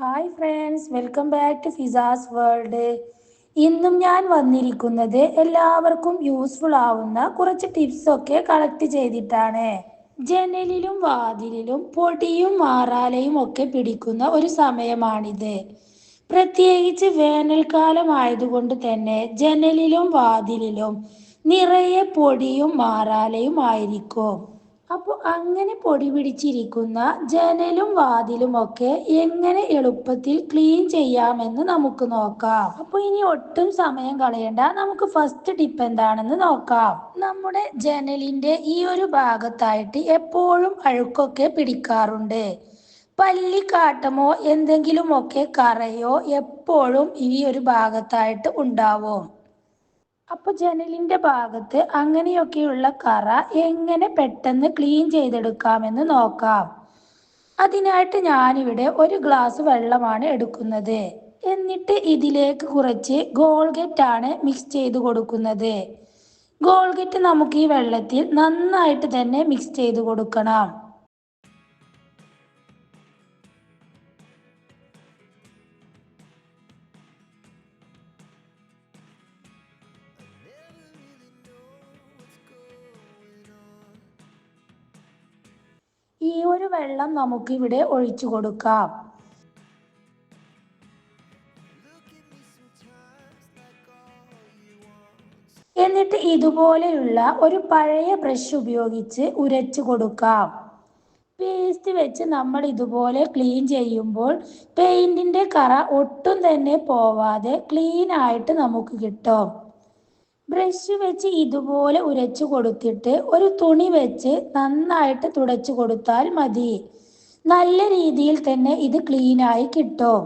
Hi friends welcome back to Fiza's world ഇന്നും ഞാൻ വന്നിരിക്കുന്നത് എല്ലാവർക്കും യൂസ്ഫുൾ ആവുന്ന കുറച്ച് ടിപ്സ് ഒക്കെ കളക്ട് ചെയ്തിട്ടാണ്. ജനലിലും വാതിലിലും പൊടിയും മാറാലയും ഒക്കെ പിടിക്കുന്ന ഒരു സമയമാണിത്. പ്രത്യേകിച്ച് വേനൽക്കാലം ആയതുകൊണ്ട് തന്നെ ജനലിലും വാതിലിലും നിറയെ പൊടിയും മാറാലയും ആയിരിക്കും. അപ്പോൾ അങ്ങനെ പൊടി പിടിച്ചിരിക്കുന്ന ജനലും വാതിലും ഒക്കെ എങ്ങനെ എളുപ്പത്തിൽ ക്ലീൻ ചെയ്യാമെന്ന് നമുക്ക് നോക്കാം. അപ്പോൾ ഇനി ഒട്ടും സമയം കളയണ്ട. നമുക്ക് ഫസ്റ്റ് ടിപ്പ് എന്താണെന്ന് നോക്കാം. നമ്മുടെ ജനലിന്റെ ഈ ഒരു ഭാഗത്തായിട്ട് എപ്പോഴും അഴുക്കൊക്കെ പിടിക്കാറുണ്ട്. പല്ലിക്കാട്ടമോ എന്തെങ്കിലുമൊക്കെ കറയോ എപ്പോഴും ഈ ഒരു ഭാഗത്തായിട്ട് ഉണ്ടാവും. അപ്പൊ ജനലിന്റെ ഭാഗത്ത് അങ്ങനെയൊക്കെയുള്ള കറ എങ്ങനെ പെട്ടെന്ന് ക്ലീൻ ചെയ്തെടുക്കാമെന്ന് നോക്കാം. അതിനായിട്ട് ഞാനിവിടെ ഒരു ഗ്ലാസ് വെള്ളമാണ് എടുക്കുന്നത്. എന്നിട്ട് ഇതിലേക്ക് കുറച്ച് ഗോൾഗറ്റ് ആണ് മിക്സ് ചെയ്ത് കൊടുക്കുന്നത്. ഗോൾഗറ്റ് നമുക്ക് ഈ വെള്ളത്തിൽ നന്നായിട്ട് തന്നെ മിക്സ് ചെയ്ത് കൊടുക്കണം. ഒരു വെള്ളം നമുക്ക് ഇവിടെ ഒഴിച്ചു കൊടുക്കാം. എന്നിട്ട് ഇതുപോലെയുള്ള ഒരു പഴയ ബ്രഷ് ഉപയോഗിച്ച് ഉരച്ചു കൊടുക്കാം. പേസ്റ്റ് വെച്ച് നമ്മൾ ഇതുപോലെ ക്ലീൻ ചെയ്യുമ്പോൾ പെയിന്റിന്റെ കറ ഒട്ടും തന്നെ പോവാതെ ക്ലീൻ ആയിട്ട് നമുക്ക് കിട്ടും. ബ്രഷ് വെച്ച് ഇതുപോലെ ഉരച്ചു കൊടുത്തിട്ട് ഒരു തുണി വെച്ച് നന്നായിട്ട് തുടച്ചു കൊടുത്താൽ മതി. നല്ല രീതിയിൽ തന്നെ ഇത് ക്ലീനായി കിട്ടും.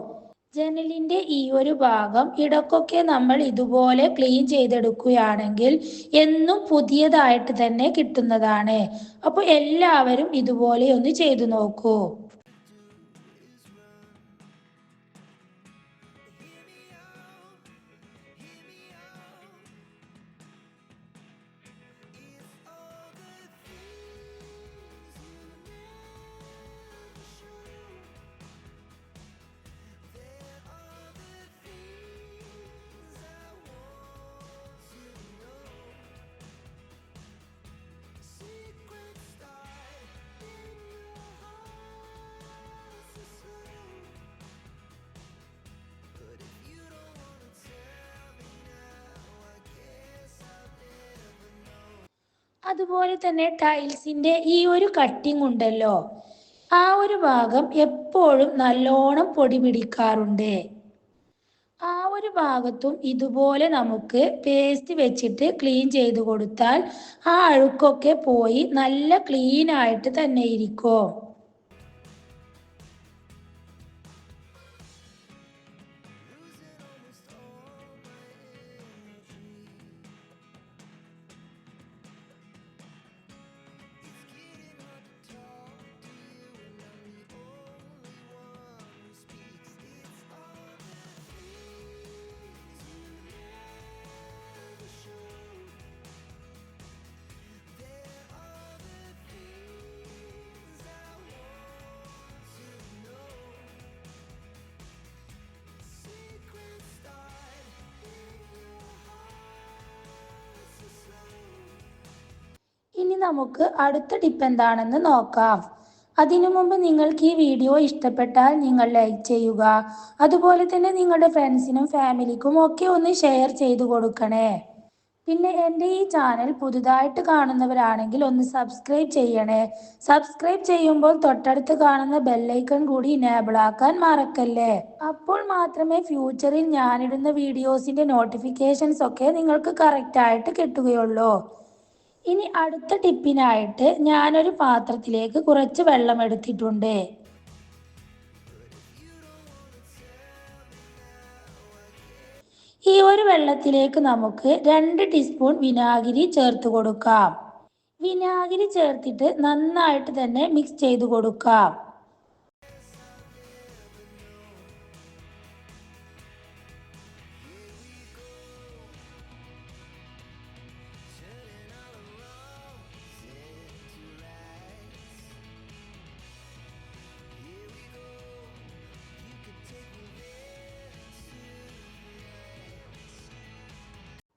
ജനലിന്റെ ഈ ഒരു ഭാഗം ഇടക്കൊക്കെ നമ്മൾ ഇതുപോലെ ക്ലീൻ ചെയ്തെടുക്കുകയാണെങ്കിൽ എന്നും പുതിയതായിട്ട് തന്നെ കിട്ടുന്നതാണ്. അപ്പോൾ എല്ലാവരും ഇതുപോലെ ഒന്ന് ചെയ്തു നോക്കൂ. അതുപോലെ തന്നെ ടൈൽസിന്റെ ഈ ഒരു കട്ടിങ് ഉണ്ടല്ലോ. ആ ഒരു ഭാഗം എപ്പോഴും നല്ലോണം പൊടി പിടിക്കാറുണ്ട്. ആ ഒരു ഭാഗത്തും ഇതുപോലെ നമുക്ക് പേസ്റ്റ് വെച്ചിട്ട് ക്ലീൻ ചെയ്ത് കൊടുത്താൽ ആ അഴുക്കൊക്കെ പോയി നല്ല ക്ലീൻ ആയിട്ട് തന്നെ ഇരിക്കും. ഇനി നമുക്ക് അടുത്ത ടിപ്പ് എന്താണെന്ന് നോക്കാം. അതിനു മുമ്പ് നിങ്ങൾക്ക് ഈ വീഡിയോ ഇഷ്ടപ്പെട്ടാൽ നിങ്ങൾ ലൈക്ക് ചെയ്യുക. അതുപോലെ തന്നെ നിങ്ങളുടെ ഫ്രണ്ട്സിനും ഫാമിലിക്കും ഒക്കെ ഒന്ന് ഷെയർ ചെയ്തു കൊടുക്കണേ. പിന്നെ എന്റെ ഈ ചാനൽ പുതുതായിട്ട് കാണുന്നവരാണെങ്കിൽ ഒന്ന് സബ്സ്ക്രൈബ് ചെയ്യണേ. സബ്സ്ക്രൈബ് ചെയ്യുമ്പോൾ തൊട്ടടുത്ത് കാണുന്ന ബെല്ലൈക്കൺ കൂടി ഇനേബിൾ ആക്കാൻ മറക്കല്ലേ? അപ്പോൾ മാത്രമേ ഫ്യൂച്ചറിൽ ഞാനിടുന്ന വീഡിയോസിന്റെ നോട്ടിഫിക്കേഷൻസ് ഒക്കെ നിങ്ങൾക്ക് കറക്റ്റായിട്ട് കിട്ടുകയുള്ളൂ. ഇനി അടുത്ത ടിപ്പിനായിട്ട് ഞാനൊരു പാത്രത്തിലേക്ക് കുറച്ച് വെള്ളം എടുത്തിട്ടുണ്ട്. ഈ ഒരു വെള്ളത്തിലേക്ക് നമുക്ക് രണ്ട് ടീസ്പൂൺ വിനാഗിരി ചേർത്ത് കൊടുക്കാം. വിനാഗിരി ചേർത്തിട്ട് നന്നായിട്ട് തന്നെ മിക്സ് ചെയ്ത് കൊടുക്കാം.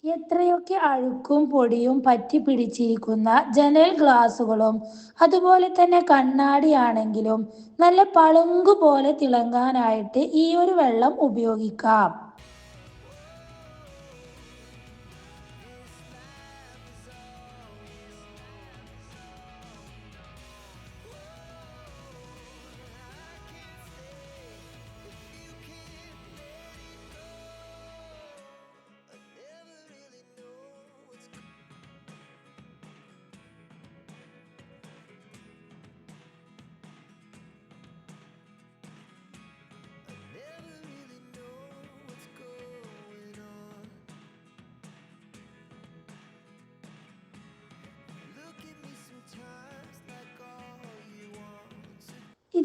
എത്രയൊക്കെ അഴുക്കും പൊടിയും പറ്റി പിടിച്ചിരിക്കുന്ന ജനൽ ഗ്ലാസുകളും അതുപോലെ തന്നെ കണ്ണാടിയാണെങ്കിലും നല്ല പളുങ്കു പോലെ തിളങ്ങാനായിട്ട് ഈ ഒരു വെള്ളം ഉപയോഗിക്കാം.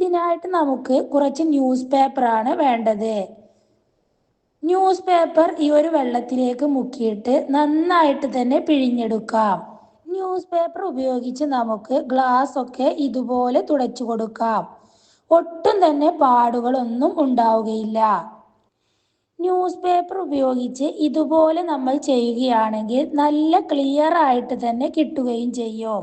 ഇതിനായിട്ട് നമുക്ക് കുറച്ച് ന്യൂസ് പേപ്പറാണ് വേണ്ടത്. ന്യൂസ് പേപ്പർ ഈ ഒരു വെള്ളത്തിലേക്ക് മുക്കിയിട്ട് നന്നായിട്ട് തന്നെ പിഴിഞ്ഞെടുക്കാം. ന്യൂസ് പേപ്പർ ഉപയോഗിച്ച് നമുക്ക് ഗ്ലാസ് ഒക്കെ ഇതുപോലെ തുടച്ചു കൊടുക്കാം. ഒട്ടും തന്നെ പാടുകളൊന്നും ഉണ്ടാവുകയില്ല. ന്യൂസ് പേപ്പർ ഉപയോഗിച്ച് ഇതുപോലെ നമ്മൾ ചെയ്യുകയാണെങ്കിൽ നല്ല ക്ലിയർ ആയിട്ട് തന്നെ കിട്ടുകയും ചെയ്യും.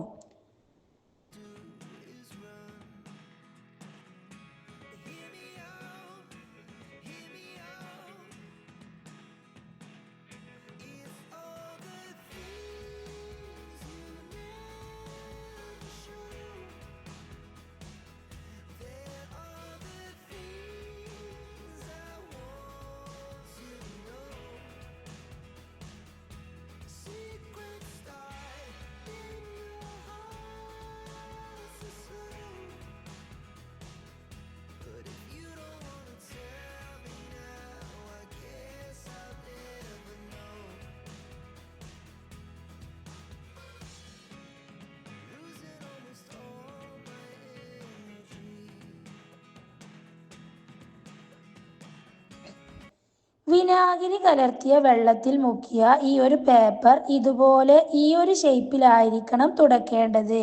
വിനാഗിരി കലർത്തിയ വെള്ളത്തിൽ മുക്കിയ ഈ ഒരു പേപ്പർ ഇതുപോലെ ഈ ഒരു ഷേപ്പിലായിരിക്കണം തുടക്കേണ്ടത്.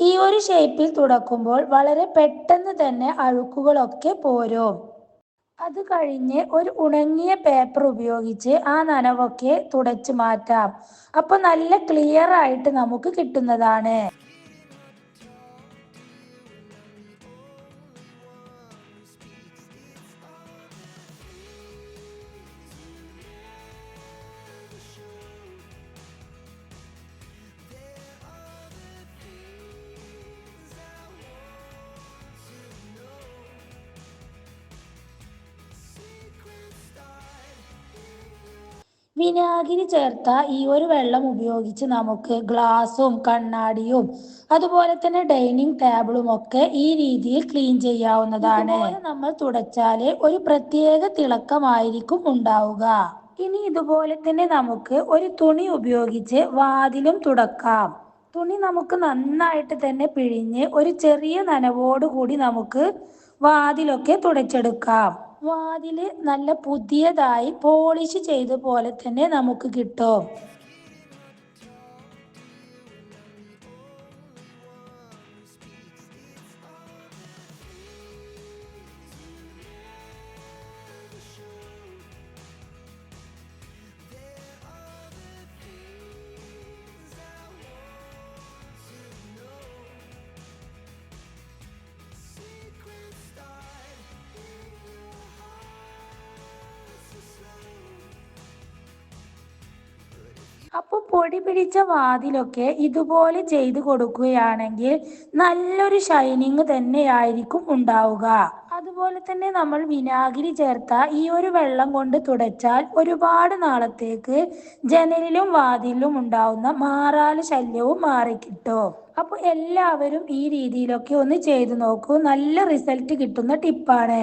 ഈ ഒരു ഷേപ്പിൽ തുടക്കുമ്പോൾ വളരെ പെട്ടെന്ന് തന്നെ അഴുക്കുകളൊക്കെ പോരും. അത് കഴിഞ്ഞ് ഒരു ഉണങ്ങിയ പേപ്പർ ഉപയോഗിച്ച് ആ നനവൊക്കെ തുടച്ചു മാറ്റാം. അപ്പോൾ നല്ല ക്ലിയർ ആയിട്ട് നമുക്ക് കിട്ടുന്നതാണ്. വിനാഗിരി ചേർത്ത ഈ ഒരു വെള്ളം ഉപയോഗിച്ച് നമുക്ക് ഗ്ലാസും കണ്ണാടിയും അതുപോലെ തന്നെ ഡൈനിങ് ടേബിളും ഒക്കെ ഈ രീതിയിൽ ക്ലീൻ ചെയ്യാവുന്നതാണ്. നമ്മൾ തുടച്ചാൽ ഒരു പ്രത്യേക തിളക്കമായിരിക്കും ഉണ്ടാവുക. ഇനി ഇതുപോലെ തന്നെ നമുക്ക് ഒരു തുണി ഉപയോഗിച്ച് വാതിലും തുടക്കാം. തുണി നമുക്ക് നന്നായിട്ട് തന്നെ പിഴിഞ്ഞ് ഒരു ചെറിയ നനവോടുകൂടി നമുക്ക് വാതിലൊക്കെ തുടച്ചെടുക്കാം. വാതിൽ നല്ല പുതിയതായി പോളിഷ് ചെയ്ത പോലെ തന്നെ നമുക്ക് കിട്ടും. അപ്പോൾ പൊടി പിടിച്ച വാതിലൊക്കെ ഇതുപോലെ ചെയ്തു കൊടുക്കുകയാണെങ്കിൽ നല്ലൊരു ഷൈനിങ് തന്നെയായിരിക്കും ഉണ്ടാവുക. അതുപോലെ തന്നെ നമ്മൾ വിനാഗിരി ചേർത്ത ഈ ഒരു വെള്ളം കൊണ്ട് തുടച്ചാൽ ഒരുപാട് നാളത്തേക്ക് ജനലിലും വാതിലിലും ഉണ്ടാവുന്ന മാറാല ശല്യവും മാറിക്കിട്ടും അപ്പോൾ എല്ലാവരും ഈ രീതിയിലൊക്കെ ഒന്ന് ചെയ്തു നോക്കൂ. നല്ല റിസൾട്ട് കിട്ടുന്ന ടിപ്പാണ്